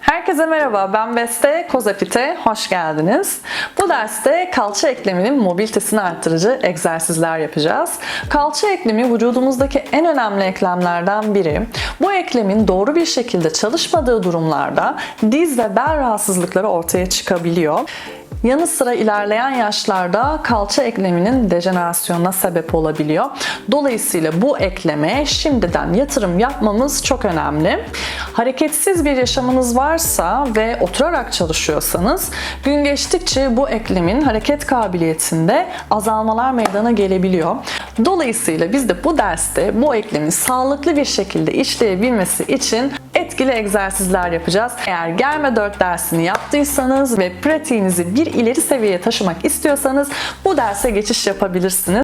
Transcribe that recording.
Herkese merhaba, ben Beste, Kozapit'e hoş geldiniz. Bu derste kalça ekleminin mobilitesini arttırıcı egzersizler yapacağız. Kalça eklemi vücudumuzdaki en önemli eklemlerden biri. Bu eklemin doğru bir şekilde çalışmadığı durumlarda diz ve bel rahatsızlıkları ortaya çıkabiliyor. Yanı sıra ilerleyen yaşlarda kalça ekleminin dejenerasyonuna sebep olabiliyor. Dolayısıyla bu ekleme şimdiden yatırım yapmamız çok önemli. Hareketsiz bir yaşamınız varsa ve oturarak çalışıyorsanız gün geçtikçe bu eklemin hareket kabiliyetinde azalmalar meydana gelebiliyor. Dolayısıyla biz de bu derste bu eklemin sağlıklı bir şekilde işleyebilmesi için etkili egzersizler yapacağız. Eğer gelme 4 dersini yaptıysanız ve pratiğinizi bir ileri seviyeye taşımak istiyorsanız bu derse geçiş yapabilirsiniz.